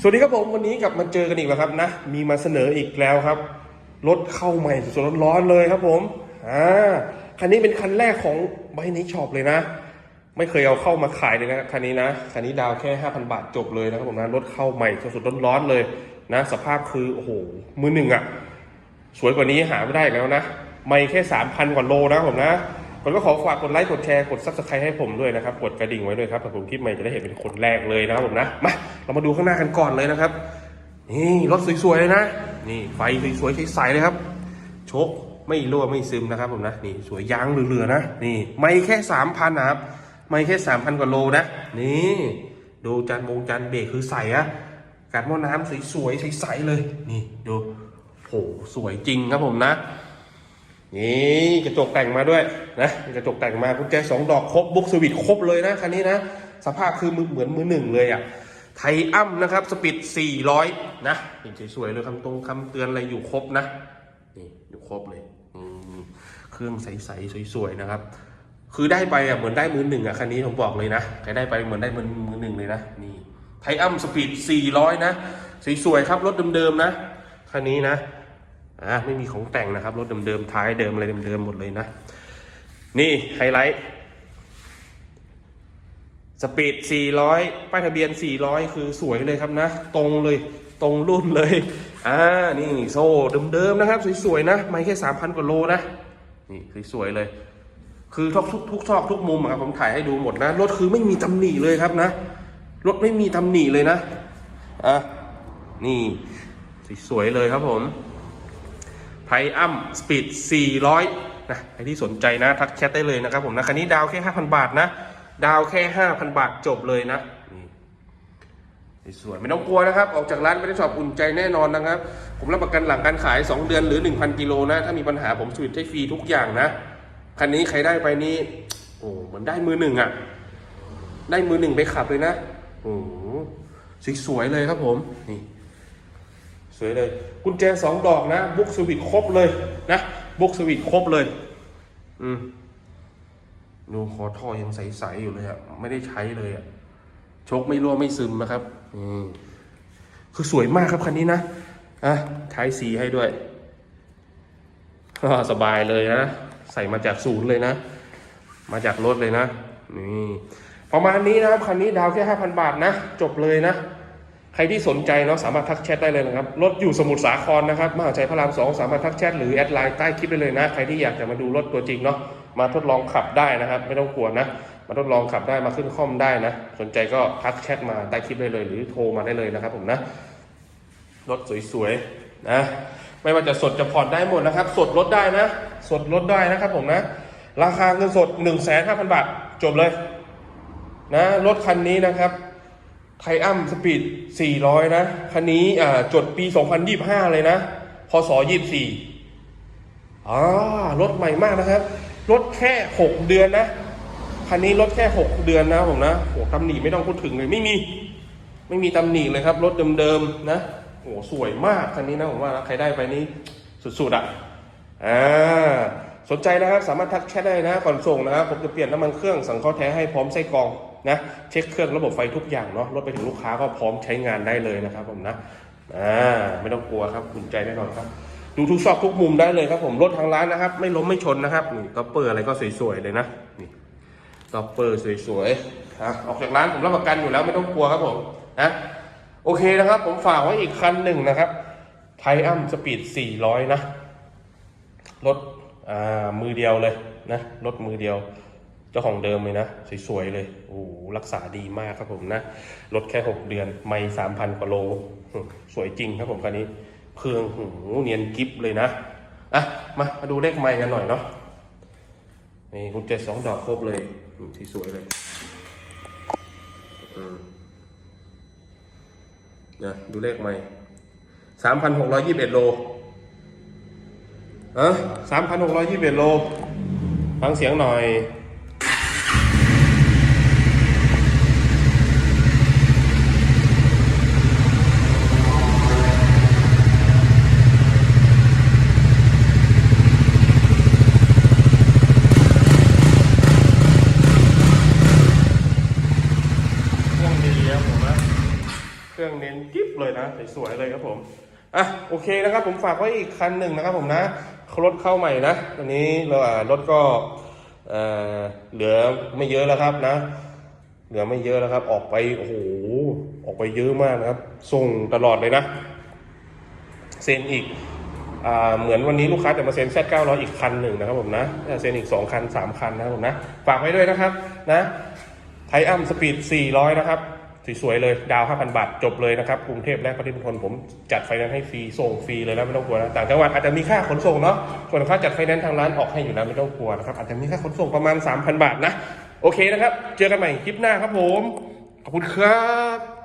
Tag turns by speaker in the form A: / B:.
A: สวัสดีครับผมวันนี้กลับมาเจอกันอีกแล้วครับนะ มีมาเสนออีกแล้วครับ รถเข้าใหม่สดๆร้อนๆเลยครับผมอ่าคันนี้เป็นคันแรกของไบนี้ช็อปเลยนะ ไม่เคยเอาเข้ามาขายเลยนะคันนี้นะคันนี้ดาวแค่ 5,000 บาทจบเลยนะครับผมนะรถเข้าใหม่สดๆร้อนๆเลยนะ สภาพคือโอ้โหมือหนึ่งอะสวยกว่านี้หาไม่ได้อีกแล้วนะ ไม่แค่ 3,000 กว่าโลนะผมนะ ผมก็ขอฝากกดไลค์กดแชร์กดซับสไครต์ให้ผมด้วยนะครับ กดกระดิ่งไว้ด้วยครับถ้าผมคลิปใหม่จะได้เห็นเป็นคนแรกเลยนะครับผมนะมาเรามาดูข้างหน้ากันก่อนเลยนะครับ นี่รถสวยๆเลยนะ นี่ไฟสวยๆใสๆเลยครับโชคไม่รั่วไม่ซึมนะครับผมนะนี่สวยยางเหลือๆนะนี่ไม่แค่3,000นะครับไม่แค่3,000กว่าโลนะนี่ดูจานบงจานเบรกคือใสอะการหม้อน้ำสวยๆใสๆเลย นี่ดูโหสวยจริงครับผมนะ นี่กระจกแต่งมาด้วยนะกระจกแต่งมากุญแจสองดอกครบบุ๊กสวิตครบเลยนะคันนี้นะ สภาพคือมือเหมือนมือหนึ่งเลยอะ่ะไทอัมนะครับสปีด400 นะนี่สวยๆเลยคำตรงคำเตือนอะไรอยู่ครบนะนี่อยู่ครบเลยอืมเครื่องใสๆสวยๆนะครับ คือได้ไปอะเหมือนได้มือหนึ่งอะคันนี้ผมบอกเลยนะใครได้ไปเหมือนได้มือมือหนึ่งเลยนะนี่ไทอัมสปีด400 นะสวยๆครับรถเดิมๆนะคันนี้นะ อะไม่มีของแต่งนะครับ รถเดิมๆท้ายเดิมอะไรเดิมๆหมดเลยนะ นี่ไฮไลท์สปีด 400 ป้ายทะเบียน 400 คือสวยเลยครับนะ ตรงเลย ตรงรุ่นเลย อ่า นี่โซ่เดิมๆนะครับ สวยๆนะ ไม่แค่ 3,000 กว่าโลนะ นี่สวยๆเลย คือทุกทุกทุกซอกทุกมุมครับผมถ่ายให้ดูหมดนะ รถคือไม่มีตำหนิเลยครับนะ รถไม่มีตำหนิเลยนะ อะ นี่ สวยๆเลยครับผม ไทอัมสปีด 400 นะ ใครที่สนใจนะ ทักแชทได้เลยนะครับผมนะ คันนี้ดาวแค่ 5,000 บาทนะ ดาวแค่ 5,000 บาทจบเลยนะ นี่สวยไม่ต้องกลัวนะครับ ออกจากร้านไม่ได้ชอบอุ่นใจแน่นอนนะครับ ผมรับประกันหลังการขาย 2 เดือนหรือ 1,000 กิโลนะ ถ้ามีปัญหาผมสวิตให้ฟรีทุกอย่างนะ คันนี้ใครได้ไปนี่ โอ้เหมือนได้มือหนึ่งอะได้มือหนึ่งไปขับเลยนะ โอ้โหสวยๆเลยครับผม นี่ วยเลย กุญแจสองดอกนะ บุ๊กสวิตครบเลยนะ บุ๊กสวิตครบเลย อืมดูคอท่อยังใสๆอยู่เลยอะไม่ได้ใช้เลยอะโชคไม่รั่วไม่ซึมนะครับ อืมคือสวยมากครับคันนี้นะอะท้ายสีให้ด้วยสบายเลยนะ ใส่มาจากศูนย์เลยนะ มาจากรถเลยนะ นี่ ประมาณนี้นะครับ คันนี้ดาวแค่5,000บาทนะ จบเลยนะ ใครที่สนใจเนาะสามารถทักแชทได้เลยนะครับ รถอยู่สมุทรสาครนะครับมหาชัยพระรามสองสามารถทักแชทหรือแอดไลน์ใต้คลิปได้เลยนะ ใครที่อยากจะมาดูรถตัวจริงเนาะมาทดลองขับได้นะครับ ไม่ต้องกลัวนะ มาทดลองขับได้มาขึ้นคอมได้นะ สนใจก็ทักแชทมาใต้คลิปได้เลย หรือโทรมาได้เลยนะครับผมนะ รถสวยๆนะ ไม่ว่าจะสดจะผ่อนได้หมดนะครับ สดลดได้นะ สดลดได้นะครับผมนะ ราคาเงินสด 1 5 0 0 0บาทจบเลย นะรถคันนี้นะครับ ไทอัมสปีด 400 นะ คันนี้จดปี 2025 เลยนะ พศ 24อ่ารถใหม่มากนะครับ รถแค่ 6 เดือนนะ คันนี้รถแค่ 6 เดือนนะผมนะโอ้ตำหนิไม่ต้องพูดถึงเลย ไม่มี ไม่มีตำหนิเลยครับ รถเดิมๆ นะโอ้สวยมากคันนี้นะผมว่านะใครได้ไปนี่สุดๆอะอ่าสนใจนะครับ สามารถทักแชทได้นะก่อนส่งนะครับ ผมจะเปลี่ยนน้ำมันเครื่องสังเคราะห์แท้ให้พร้อมไส้กรอง นะเช็คเครื่องระบบไฟทุกอย่างเนาะรถไปถึงลูกค้าก็พร้อมใช้งานได้เลยนะครับผมนะอ่าไม่ต้องกลัวครับอุ่นใจแน่นอนครับ ดูทุกซอกทุกมุมได้เลยครับผมรถทางร้านนะครับ ไม่ล้มไม่ชนนะครับนี่ก็เปอร์อะไรก็สวยๆเลยนะนี่ต็เปอร์สวยๆนะออกจากร้านผมรับประกันอยู่แล้วไม่ต้องกลัวครับผมนะโอเคนะครับ ผมฝากไว้อีกคันหนึ่งนะครับไทอัมสปีด 400 นะ รถอ่ามือเดียวเลยนะ รถมือเดียว เจ้าของเดิมเลยนะ สวยๆเลย โอ้โหรักษาดีมากครับผมนะ รถแค่ 6 เดือน ไม่3,000กว่าโล สวยจริงครับผมคันนี้ เครื่องหูเนียนกิฟเลยนะ อะ มามาดูเลขไม้กันหน่อยเนาะ นี่กุญแจสองดอกครบเลยที่สวยเลยนะดูเลขใหม่สามพันหกร้อยยี่สิบเอ็ดโลเออสามพันหกร้อยยี่สิบเอ็ดโล ฟังเสียงหน่อย เค รื่องดีครับผมนะเครื่องเน้นกิ๊บเลยนะสวยๆเลยครับผมอะโอเคนะครับผมฝากไว้อีกคันหนึ่งนะครับผมนะรถเข้าใหม่นะตอนนี้เราอ่ารถก็เอ่อเหลือไม่เยอะแล้วครับนะ เหลือไม่เยอะแล้วครับ ออกไปโอ้โหออกไปเยอะมากนะครับ ส่งตลอดเลยนะเซ็นอีกอ่าเหมือนวันนี้ลูกค้าจะมาเซ็นแซดเก้าร้อยอีกคันหนึ่งนะครับผมนะเซ็นอีกสองคันสามคันนะครับผมนะ ฝากไว้ด้วยนะครับนะไทอัมสปีดสี่ร้อยนะครับ สวยๆเลยดาว 5,000 บาท จบเลยนะครับ กรุงเทพและปริมณฑลผมจัดไฟแนนซ์ให้ฟรีส่งฟรีเลยนะไม่ต้องกลัวนะต่างจังหวัดอาจจะมีค่าขนส่งเนาะส่วนค่าจัดไฟแนนซ์ทางร้านออกให้อยู่แล้วไม่ต้องกลัวนะครับอาจจะมีค่าขนส่งประมาณ 3,000 บาทนะโอเคนะครับ เจอกันใหม่คลิปหน้าครับผมขอบคุณครับ